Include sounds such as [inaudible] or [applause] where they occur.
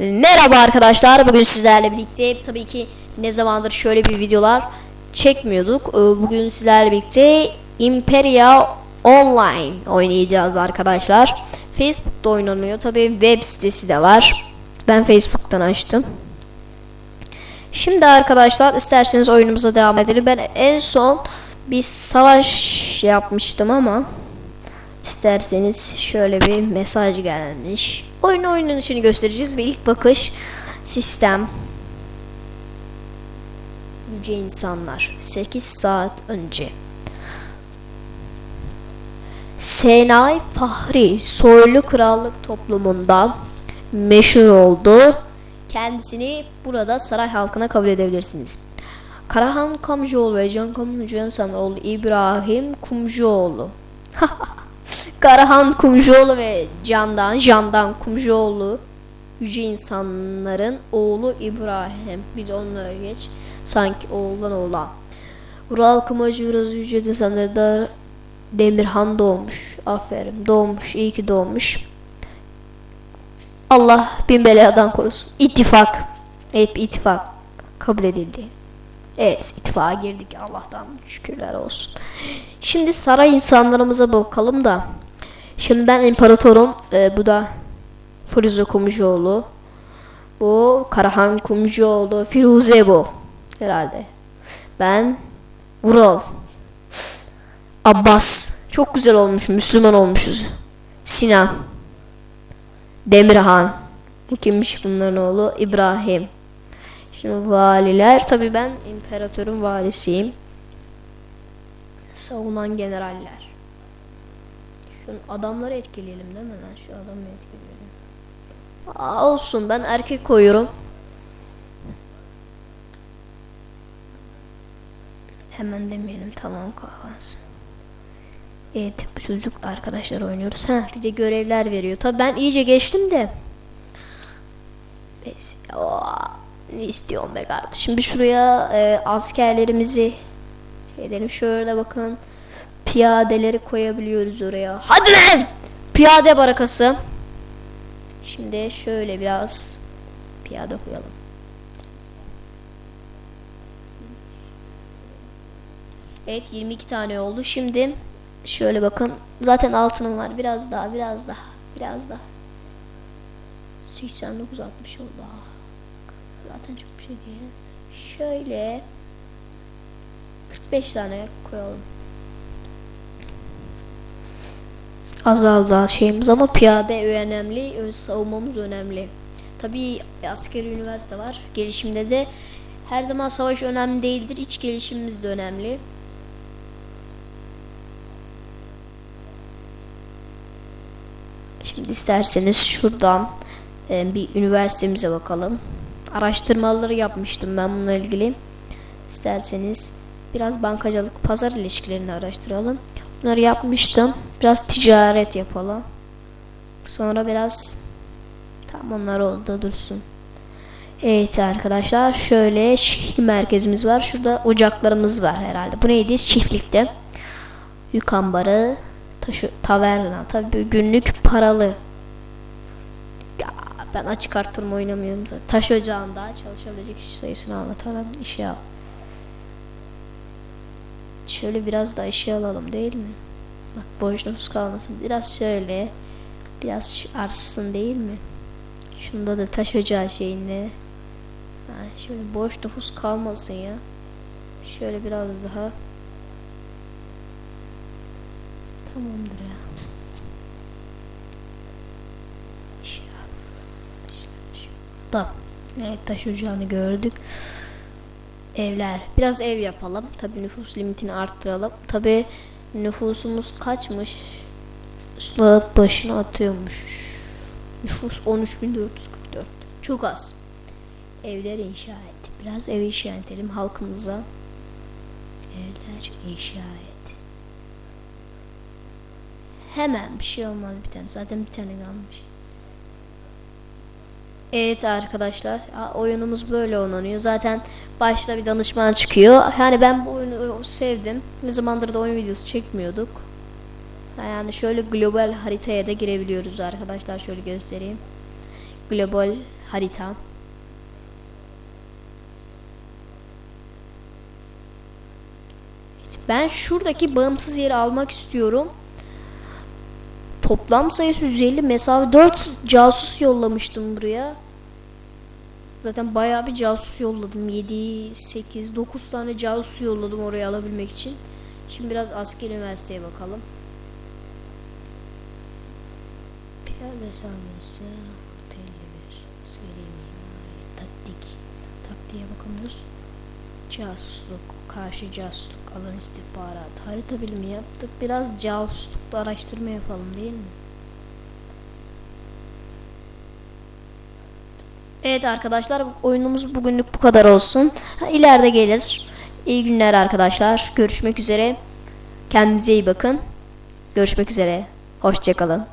Merhaba arkadaşlar. Bugün sizlerle birlikte tabii ki ne zamandır şöyle bir videolar çekmiyorduk. Ee, Bugün sizlerle birlikte Imperia Online oynayacağız arkadaşlar. Facebook'ta oynanıyor. Tabii web sitesi de var. Ben Facebook'tan açtım. Şimdi arkadaşlar isterseniz oyunumuza devam edelim. Ben en son bir savaş yapmıştım ama İsterseniz şöyle bir mesaj gelmiş. Oyun oynanışını göstereceğiz ve ilk bakış sistem Yüce insanlar 8 saat önce Senay Fahri soylu krallık toplumunda meşhur oldu. Kendisini burada saray halkına kabul edebilirsiniz. Karahan Kamcıoğlu ve Can Kamcıoğlu oğlu İbrahim Kumcuoğlu. [laughs] Karahan Kumcuoğlu ve Candan, Candan Kumcuoğlu yüce insanların oğlu İbrahim. Bir de onlara geç. Sanki oğuldan oğlan. Ural Kımacı biraz yüce insanlarda Demirhan doğmuş. Aferin. Doğmuş. iyi ki doğmuş. Allah bin beladan korusun. İttifak. Evet bir ittifak kabul edildi. Evet ittifaka girdik Allah'tan şükürler olsun. Şimdi saray insanlarımıza bakalım da. Şimdi ben imparatorum. Ee, bu da Firuze Kumcuoğlu. Bu Karahan Kumcuoğlu. Firuze bu. Herhalde. Ben Vural. Abbas. Çok güzel olmuş. Müslüman olmuşuz. Sinan. Demirhan. Bu kimmiş bunların oğlu? İbrahim. Şimdi valiler. Tabi ben imperatörün valisiyim. Savunan generaller. Şu adamları etkileyelim değil mi lan? Şu adamı etkileyelim. Aa, olsun ben erkek koyuyorum. Hemen demeyelim tamam kafansın. Evet bu çocuk arkadaşlar oynuyoruz. Ha bir de görevler veriyor. Tabi ben iyice geçtim de. Neyse. Ne istiyorum be kardeşim. Bir şuraya e, askerlerimizi şey edelim. Şöyle bakın. Piyadeleri koyabiliyoruz oraya. Hadi lan! Piyade barakası. Şimdi şöyle biraz piyade koyalım. Evet 22 tane oldu. Şimdi şöyle bakın. Zaten altınım var. Biraz daha, biraz daha, biraz daha. 89 60 oldu. Zaten çok bir şey değil. Şöyle 45 tane koyalım. Azaldı şeyimiz ama piyade önemli, ön savunmamız önemli. Tabii askeri üniversite var. Gelişimde de her zaman savaş önemli değildir. İç gelişimimiz de önemli. Şimdi isterseniz şuradan e, bir üniversitemize bakalım. Araştırmaları yapmıştım ben bununla ilgili. İsterseniz biraz bankacılık, pazar ilişkilerini araştıralım. Bunları yapmıştım. Biraz ticaret yapalım. Sonra biraz tam onlar oldu dursun. Evet arkadaşlar şöyle şehir merkezimiz var. Şurada ocaklarımız var herhalde. Bu neydi? Çiftlikte. Yük taverna. Tabii günlük paralı. Ben açık artırma oynamıyorum zaten. Taş ocağında çalışabilecek kişi sayısını anlatalım. İşe al. Şöyle biraz da işe alalım değil mi? Bak boş nüfus kalmasın. Biraz şöyle. Biraz artsın değil mi? Şunda da taş ocağı şeyinde. Ha, şöyle boş nüfus kalmasın ya. Şöyle biraz daha. Tamamdır ya. İşe al. Tamam. Evet taş ocağını gördük evler. Biraz ev yapalım. Tabi nüfus limitini arttıralım. Tabi nüfusumuz kaçmış? Slot başına atıyormuş. Nüfus 13.444. Çok az. Evler inşa et. Biraz ev inşa edelim halkımıza. Evler inşa et. Hemen bir şey olmaz bir tane. Zaten bir tane kalmış. Evet arkadaşlar oyunumuz böyle oynanıyor. Zaten başta bir danışman çıkıyor. Yani ben bu oyunu sevdim. Ne zamandır da oyun videosu çekmiyorduk. Yani şöyle global haritaya da girebiliyoruz arkadaşlar. Şöyle göstereyim. Global harita. Ben şuradaki bağımsız yeri almak istiyorum. Toplam sayısı 150 mesafe 4 casus yollamıştım buraya. Zaten bayağı bir casus yolladım. 7, 8, 9 tane casus yolladım oraya alabilmek için. Şimdi biraz asker üniversiteye bakalım. Piyade saldırısı 651 askeri mimari taktik taktiğe bakamıyoruz. Casusluk, karşı casusluk, alan istihbarat, harita bilimi yaptık. Biraz casuslukla araştırma yapalım değil mi? Evet arkadaşlar oyunumuz bugünlük bu kadar olsun. İleride gelir. İyi günler arkadaşlar. Görüşmek üzere. Kendinize iyi bakın. Görüşmek üzere. Hoşçakalın.